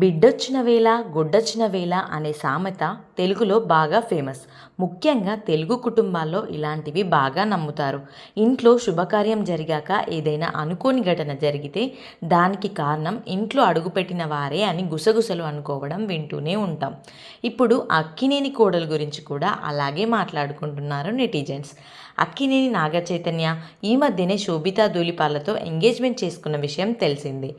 బిడ్డొచ్చిన వేళ గుడ్డొచ్చిన వేళ అనే సామెత తెలుగులో బాగా ఫేమస్. ముఖ్యంగా తెలుగు కుటుంబాల్లో ఇలాంటివి బాగా నమ్ముతారు. ఇంట్లో శుభకార్యం జరిగాక ఏదైనా అనుకోని ఘటన జరిగితే దానికి కారణం ఇంట్లో అడుగుపెట్టిన వారే అని గుసగుసలు అనుకోవడం వింటూనే ఉంటాం. ఇప్పుడు అక్కినేని కోడలు గురించి కూడా అలాగే మాట్లాడుకుంటున్నారు నెటిజన్స్. అక్కినేని నాగచైతన్య ఈ మధ్యనే శోభితా ధూళిపాలతో ఎంగేజ్మెంట్ చేసుకున్న విషయం తెలిసిందే.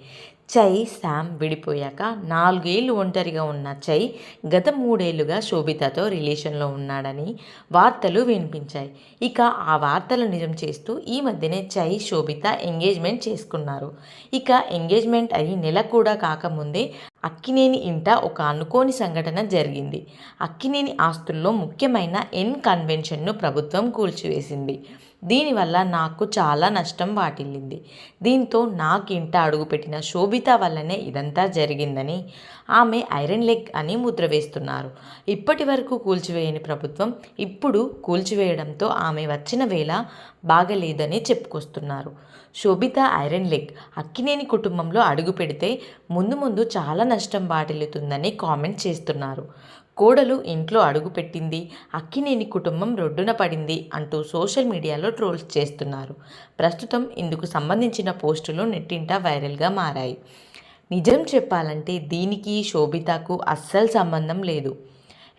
చై శామ్ విడిపోయాక నాలుగేళ్ళు ఒంటరిగా ఉన్న చై గత మూడేళ్ళుగా శోభితతో రిలేషన్లో ఉన్నాడని వార్తలు వినిపించాయి. ఇక ఆ వార్తలు నిజం చేస్తూ ఈ మధ్యనే చై శోభిత ఎంగేజ్మెంట్ చేసుకున్నారు. ఇక ఎంగేజ్మెంట్ అయి నెల కూడా కాకముందే అక్కినేని ఇంట ఒక అనుకోని సంఘటన జరిగింది. అక్కినేని ఆస్తుల్లో ముఖ్యమైన ఎన్ కన్వెన్షన్ను ప్రభుత్వం కూల్చివేసింది. దీనివల్ల నాకు చాలా నష్టం వాటిల్లింది. దీంతో నాకు ఇంట అడుగుపెట్టిన శోభిత వల్లనే ఇదంతా జరిగిందని ఆమె ఐరన్ లెగ్ అని ముద్ర వేస్తున్నారు. ఇప్పటి వరకు కూల్చివేయని ప్రభుత్వం ఇప్పుడు కూల్చివేయడంతో ఆమె వచ్చిన వేళ బాగలేదని చెప్పుకొస్తున్నారు. శోభిత ఐరన్ లెగ్ అక్కినేని కుటుంబంలో అడుగు పెడితే ముందు ముందు చాలా నష్టం వాటిల్లుతుందని కామెంట్ చేస్తున్నారు. కోడలు ఇంట్లో అడుగుపెట్టింది అక్కినేని కుటుంబం రొడ్డున పడింది అంటూ సోషల్ మీడియాలో ట్రోల్స్ చేస్తున్నారు. ప్రస్తుతం ఇందుకు సంబంధించిన పోస్టులు నెట్టింట వైరల్గా మారాయి. నిజం చెప్పాలంటే దీనికి శోభితకు అస్సలు సంబంధం లేదు.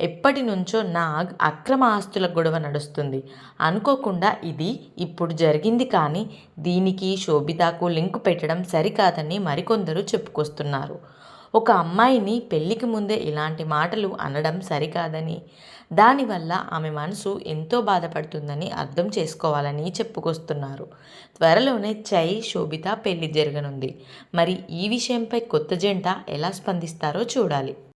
ఎప్పటి నుంచో నాగ్ అక్రమ ఆస్తుల గొడవ నడుస్తుంది. అనుకోకుండా ఇది ఇప్పుడు జరిగింది కానీ దీనికి శోభితకు లింక్ పెట్టడం సరికాదని మరికొందరు చెప్పుకొస్తున్నారు. ఒక అమ్మాయిని పెళ్ళికి ముందే ఇలాంటి మాటలు అనడం సరికాదని. దానివల్ల ఆమె మనసు ఎంతో బాధపడుతుందని అర్థం చేసుకోవాలని చెప్పుకొస్తున్నారు. త్వరలోనే చై శోభిత పెళ్ళి జరగనుంది. మరి ఈ విషయంపై కొత్త జంట ఎలా స్పందిస్తారో చూడాలి.